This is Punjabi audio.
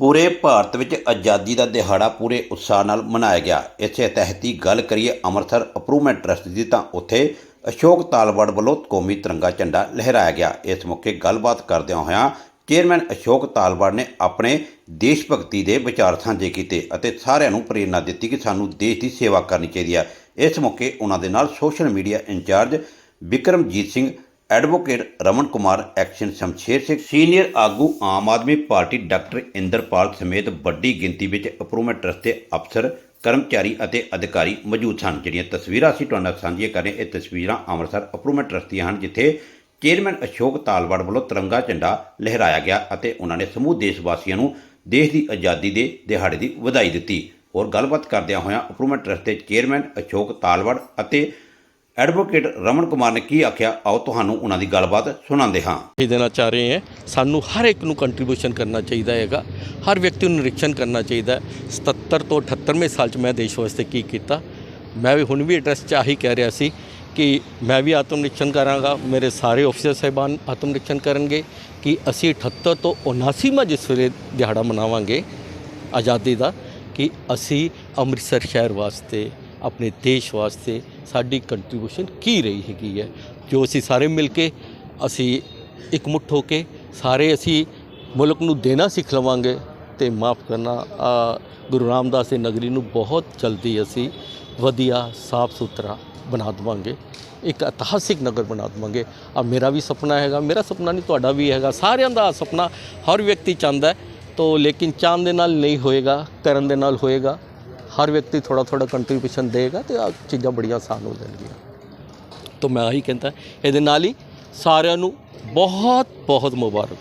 ਪੂਰੇ ਭਾਰਤ ਵਿੱਚ ਆਜ਼ਾਦੀ ਦਾ ਦਿਹਾੜਾ ਪੂਰੇ ਉਤਸ਼ਾਹ ਨਾਲ ਮਨਾਇਆ ਗਿਆ। ਇਸੇ ਤਹਿਤ ਹੀ ਗੱਲ ਕਰੀਏ ਅੰਮ੍ਰਿਤਸਰ ਅਪਰੂਵਮੈਂਟ ਟਰਸਟ ਦੀ ਤਾਂ ਉੱਥੇ ਅਸ਼ੋਕ ਤਾਲਵੜ ਵੱਲੋਂ ਕੌਮੀ ਤਿਰੰਗਾ ਝੰਡਾ ਲਹਿਰਾਇਆ ਗਿਆ। ਇਸ ਮੌਕੇ ਗੱਲਬਾਤ ਕਰਦਿਆਂ ਹੋਇਆਂ ਚੇਅਰਮੈਨ ਅਸ਼ੋਕ ਤਾਲਵੜ ਨੇ ਆਪਣੇ ਦੇਸ਼ ਭਗਤੀ ਦੇ ਵਿਚਾਰ ਸਾਂਝੇ ਕੀਤੇ ਅਤੇ ਸਾਰਿਆਂ ਨੂੰ ਪ੍ਰੇਰਣਾ ਦਿੱਤੀ ਕਿ ਸਾਨੂੰ ਦੇਸ਼ ਦੀ ਸੇਵਾ ਕਰਨੀ ਚਾਹੀਦੀ ਹੈ। ਇਸ ਮੌਕੇ ਉਹਨਾਂ ਦੇ ਨਾਲ social media incharge Vikramjit Singh advocate Raman Kumar, XEN Shamsher Singh, senior ਆਗੂ ਆਮ ਆਦਮੀ ਪਾਰਟੀ ਡਾਕਟਰ ਇੰਦਰਪਾਲ ਸਮੇਤ ਵੱਡੀ ਗਿਣਤੀ ਵਿੱਚ ਅਪਰੂਵਮੈਂਟ ਟਰਸਟ ਦੇ ਅਫਸਰ, ਕਰਮਚਾਰੀ ਅਤੇ ਅਧਿਕਾਰੀ ਮੌਜੂਦ ਸਨ। ਜਿਹੜੀਆਂ ਤਸਵੀਰਾਂ ਅਸੀਂ ਤੁਹਾਡੇ ਨਾਲ ਸਾਂਝੀਆਂ ਕਰ ਰਹੇ ਇਹ ਤਸਵੀਰਾਂ ਅੰਮ੍ਰਿਤਸਰ ਅਪਰੂਵਮੈਂਟ ਟਰਸਟ ਦੀਆਂ ਹਨ, ਜਿੱਥੇ ਚੇਅਰਮੈਨ ਅਸ਼ੋਕ ਤਾਲਵੜ ਵੱਲੋਂ ਤਿਰੰਗਾ ਝੰਡਾ ਲਹਿਰਾਇਆ ਗਿਆ ਅਤੇ ਉਹਨਾਂ ਨੇ ਸਮੂਹ ਦੇਸ਼ ਵਾਸੀਆਂ ਨੂੰ ਦੇਸ਼ ਦੀ ਆਜ਼ਾਦੀ ਦੇ ਦਿਹਾੜੇ ਦੀ ਵਧਾਈ ਦਿੱਤੀ। ਔਰ ਗੱਲਬਾਤ ਕਰਦਿਆਂ ਹੋਇਆਂ ਅਪਰੂਵਮੈਂਟ ਟਰਸਟ ਦੇ ਚੇਅਰਮੈਨ ਅਸ਼ੋਕ ਤਾਲਵੜ ਅਤੇ ਐਡਵੋਕੇਟ ਰਮਨ ਕੁਮਾਰ ਨੇ ਕੀ ਆਖਿਆ? ਆਓ ਤੁਹਾਨੂੰ ਉਹਨਾਂ ਦੀ ਗੱਲਬਾਤ ਸੁਣਾਉਂਦੇ ਹਾਂ। ਇਹ ਦੇਣਾ ਚਾਹ ਰਹੇ ਹਾਂ, ਸਾਨੂੰ ਹਰ ਇੱਕ ਨੂੰ ਕੰਟਰੀਬਿਊਸ਼ਨ ਕਰਨਾ ਚਾਹੀਦਾ ਹੈਗਾ, ਹਰ ਵਿਅਕਤੀ ਨੂੰ ਨਿਰੀਖਣ ਕਰਨਾ ਚਾਹੀਦਾ ਹੈ। 77 ਤੋਂ 78ਵੇਂ ਸਾਲ 'ਚ ਮੈਂ ਦੇਸ਼ ਵਾਸਤੇ ਕੀ ਕੀਤਾ? ਮੈਂ ਵੀ ਹੁਣ ਵੀ ਐਡਰੈਸ 'ਚ ਆਹੀ ਕਹਿ ਰਿਹਾ ਸੀ ਕਿ ਮੈਂ ਵੀ ਆਤਮ ਨਿਰੀਖਣ ਕਰਾਂਗਾ, ਮੇਰੇ ਸਾਰੇ ਅਫਸਰ ਸਾਹਿਬਾਨ ਆਤਮ ਨਿਰੀਖਣ ਕਰਨਗੇ, ਕਿ ਅਸੀਂ 78 ਤੋਂ 79ਵਾਂ ਜਿਸ ਵੇਲੇ ਦਿਹਾੜਾ ਮਨਾਵਾਂਗੇ ਆਜ਼ਾਦੀ ਦਾ, ਕਿ ਅਸੀਂ ਅੰਮ੍ਰਿਤਸਰ ਸ਼ਹਿਰ ਵਾਸਤੇ ਆਪਣੇ ਦੇਸ਼ ਵਾਸਤੇ ਸਾਡੀ ਕੰਟਰੀਬਿਊਸ਼ਨ ਕੀ ਰਹੀ ਹੈਗੀ ਹੈ? ਜੋ ਅਸੀਂ ਸਾਰੇ ਮਿਲ ਕੇ ਅਸੀਂ ਇਕਮੁੱਠ ਹੋ ਕੇ ਸਾਰੇ ਅਸੀਂ ਮੁਲਕ ਨੂੰ ਦੇਣਾ ਸਿੱਖ ਲਵਾਂਗੇ ਤੇ ਮਾਫ ਕਰਨਾ ਗੁਰੂ ਰਾਮਦਾਸ ਦੀ ਨਗਰੀ ਨੂੰ ਬਹੁਤ ਜਲਦੀ ਅਸੀਂ ਵਧੀਆ, ਸਾਫ਼ ਸੁਥਰਾ ਬਣਾ ਦੇਵਾਂਗੇ, ਇੱਕ ਇਤਿਹਾਸਿਕ ਨਗਰ ਬਣਾ ਦੇਵਾਂਗੇ। ਆ ਮੇਰਾ ਵੀ ਸੁਪਨਾ ਹੈਗਾ, ਮੇਰਾ ਸੁਪਨਾ ਨਹੀਂ, ਤੁਹਾਡਾ ਵੀ ਹੈਗਾ, ਸਾਰਿਆਂ ਦਾ ਸੁਪਨਾ ਹਰ ਵਿਅਕਤੀ ਚਾਹੁੰਦਾ ਤੋ ਲੇਕਿਨ ਚਾਹਣ ਦੇ ਨਾਲ ਨਹੀਂ ਹੋਏਗਾ, ਕਰਨ ਦੇ ਨਾਲ ਹੋਏਗਾ। ਹਰ ਵਿਅਕਤੀ ਥੋੜਾ ਥੋੜਾ ਕੰਟਰੀਬਿਊਸ਼ਨ ਦੇਗਾ ਤੇ ਆ ਚੀਜ਼ਾਂ ਬੜੀਆਂ ਆਸਾਨ ਹੋ ਜਾਣਗੀਆਂ। ਤੋ ਮੈਂ ਆਹੀ ਕਹਿੰਦਾ, ਇਹਦੇ ਨਾਲ ਹੀ ਸਾਰਿਆਂ ਨੂੰ ਬਹੁਤ ਬਹੁਤ ਮੁਬਾਰਕ।